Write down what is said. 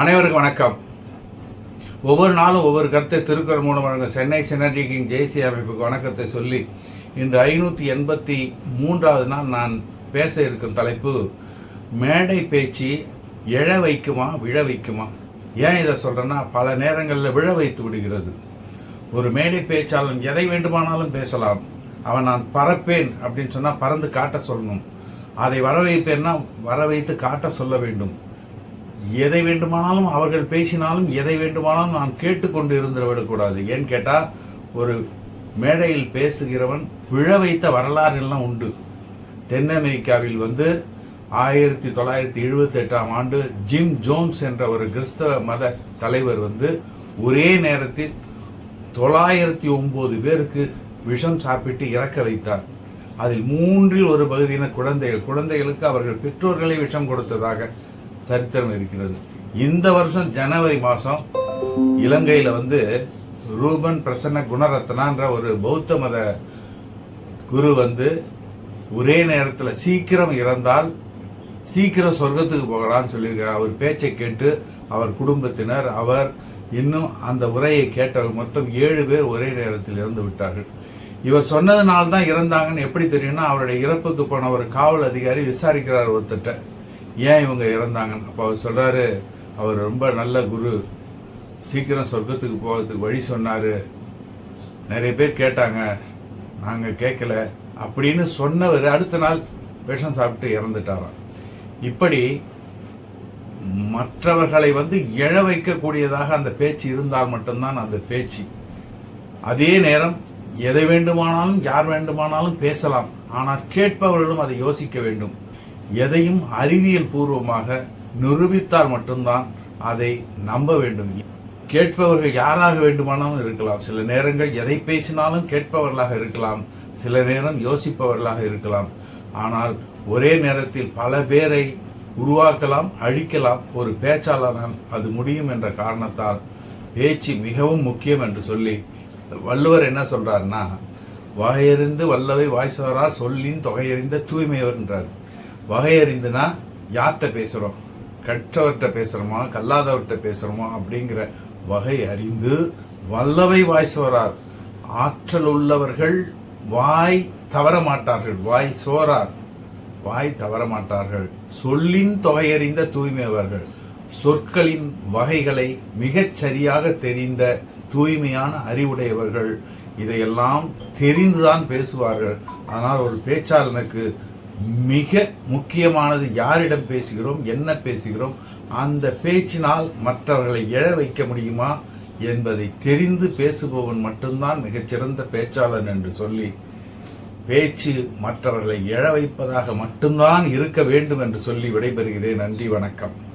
அனைவருக்கும் வணக்கம். ஒவ்வொரு நாளும் ஒவ்வொரு கருத்தை திருக்குறள் மூலம் வழங்கும் சென்னை சினர்ஜி கிங் ஜேசி அமைப்புக்கு வணக்கத்தை சொல்லி இன்று ஐநூற்றி எண்பத்தி மூன்றாவது நாள் நான் பேச இருக்கும் தலைப்பு மேடை பேச்சு எழ வைக்குமா விழ வைக்குமா? ஏன் இதை சொல்கிறேன்னா பல நேரங்களில் விழ வைத்து விடுகிறது. ஒரு மேடை பேச்சாளன் எதை வேண்டுமானாலும் பேசலாம். அவன் நான் பறப்பேன் அப்படின்னு சொன்னால் பறந்து காட்ட சொல்லணும். அதை வர வைப்பேன்னா வர வைத்து காட்ட சொல்ல வேண்டும். எதை வேண்டுமானாலும் அவர்கள் பேசினாலும் எதை வேண்டுமானாலும் நான் கேட்டுக்கொண்டு இருந்து விடக்கூடாது ஏன்னு கேட்டால் ஒரு மேடையில் பேசுகிறவன் விழ வைத்த வரலாறுகள்லாம் உண்டு. தென் அமெரிக்காவில் வந்து ஆயிரத்தி தொள்ளாயிரத்தி எழுபத்தி எட்டாம் ஆண்டு ஜிம் ஜோன்ஸ் என்ற ஒரு கிறிஸ்தவ மத தலைவர் வந்து ஒரே நேரத்தில் தொள்ளாயிரத்தி ஒம்பது பேருக்கு விஷம் சாப்பிட்டு இறக்க வைத்தார். அதில் மூன்றில் ஒரு பகுதியினர் குழந்தைகள் குழந்தைகளுக்கு அவர்கள் பெற்றோர்களை விஷம் கொடுத்ததாக சரித்திரம் இருக்கிறது. இந்த வருஷம் ஜனவரி மாதம் இலங்கையில் வந்து ரூபன் பிரசன்ன குணரத்னான்ற ஒரு பௌத்த மத குரு வந்து ஒரே நேரத்தில் சீக்கிரம் இறந்தால் சீக்கிரம் சொர்க்கத்துக்கு போகலாம்னு சொல்லியிருக்கார். அவர் பேச்சை கேட்டு அவர் குடும்பத்தினர் அவர் இன்னும் அந்த உரையை கேட்டவர் மொத்தம் ஏழு பேர் ஒரே நேரத்தில் இறந்து விட்டார்கள். இவர் சொன்னதுனால தான் இறந்தாங்கன்னு எப்படி தெரியும்னா அவருடைய இறப்புக்கு போன ஒரு காவல் அதிகாரி விசாரிக்கிறார் ஒருத்தட்ட ஏன் இவங்க இறந்தாங்கன்னு அப்போ அவர் சொல்கிறாரு அவர் ரொம்ப நல்ல குரு. சீக்கிரம் சொர்க்கத்துக்கு போகிறதுக்கு வழி சொன்னார். நிறைய பேர் கேட்டாங்க நாங்கள் கேட்கல அப்படின்னு சொன்னவர் அடுத்த நாள் விஷம் சாப்பிட்டு இறந்துட்டாராம். இப்படி மற்றவர்களை வந்து எழ வைக்கக்கூடியதாக அந்த பேச்சு இருந்தால் மட்டும்தான் அந்த பேச்சு. அதே நேரம் எதை வேண்டுமானாலும் யார் வேண்டுமானாலும் பேசலாம். ஆனால் கேட்பவர்களும் அதை யோசிக்க வேண்டும். எதையும் அறிவியல் பூர்வமாக நிரூபித்தால் மட்டும்தான் அதை நம்ப வேண்டும். கேட்பவர்கள் யாராக வேண்டுமானாலும் இருக்கலாம். சில நேரங்கள் எதை பேசினாலும் கேட்பவர்களாக இருக்கலாம். சில நேரம் யோசிப்பவர்களாக இருக்கலாம். ஆனால் ஒரே நேரத்தில் பல பேரை உருவாக்கலாம் அழிக்கலாம். ஒரு பேச்சாளரால் அது முடியும் என்ற காரணத்தால் பேச்சு மிகவும் முக்கியம் என்று சொல்லி வள்ளுவர் என்ன சொல்கிறாருன்னா வகையறிந்து வல்லவை வாய்சவரா சொல்லின் தொகையறிந்த தூய்மையவர் என்றார். வகையறிந்துனா யார்கிட்ட பேசுகிறோம் கற்றவர்கிட்ட பேசுகிறோமா கல்லாதவர்கிட்ட பேசுகிறோமா அப்படிங்கிற வகை அறிந்து வல்லவை வாய் சோறார் ஆற்றல் உள்ளவர்கள் வாய் தவற மாட்டார்கள். வாய் சோரார். வாய் தவற மாட்டார்கள். சொல்லின் தொகையறிந்த தூய்மையவர்கள் சொற்களின் வகைகளை மிகச் சரியாக தெரிந்த தூய்மையான அறிவுடையவர்கள். இதையெல்லாம் தெரிந்துதான் பேசுவார்கள். ஆனால் ஒரு பேச்சாளனுக்கு மிக முக்கியமானது யாரிடம் பேசுகிறோம் என்ன பேசுகிறோம் அந்த பேச்சினால் மற்றவர்களை எழ வைக்க முடியுமா என்பதை தெரிந்து பேசுபவன் மட்டும்தான் மிகச்சிறந்த பேச்சாளன் என்று சொல்லி பேச்சு மற்றவர்களை எழ வைப்பதாக மட்டும்தான் இருக்க வேண்டும் என்று சொல்லி விடைபெறுகிறேன். நன்றி வணக்கம்.